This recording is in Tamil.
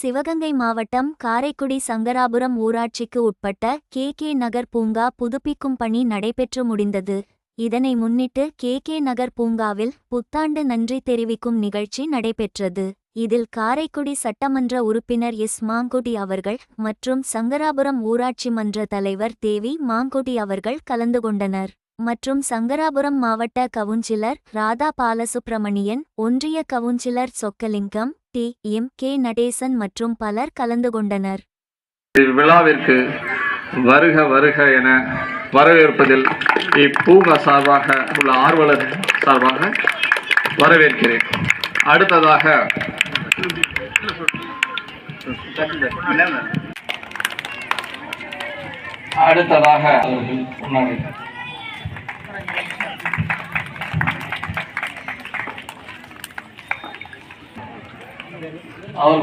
சிவகங்கை மாவட்டம் காரைக்குடி சங்கராபுரம் ஊராட்சிக்கு உட்பட்ட கே கே நகர் பூங்கா புதுப்பிக்கும் பணி நடைபெற்று முடிந்தது. இதனை முன்னிட்டு கே கே நகர் பூங்காவில் புத்தாண்டு நன்றி தெரிவிக்கும் நிகழ்ச்சி நடைபெற்றது. இதில் காரைக்குடி சட்டமன்ற உறுப்பினர் எஸ். மாங்குடி அவர்கள் மற்றும் சங்கராபுரம் ஊராட்சி மன்ற தலைவர் தேவி மாங்குடி அவர்கள் கலந்து கொண்டனர். மற்றும் சங்கராபுரம் மாவட்ட கவுன்சிலர் ராதா பாலசுப்பிரமணியன் ஒன்றிய councillor Chockalingam T M K Natesan மற்றும் பலர் கலந்து கொண்டனர். இவ்விழாவிற்கு வருக வருக என வரவேற்பதில் இப்பூங்கா சார்பாக உள்ள ஆர்வலர் சார்பாக வரவேற்கிறேன். அடுத்ததாக அடுத்ததாக அவர்கள் முன்னாடி 好。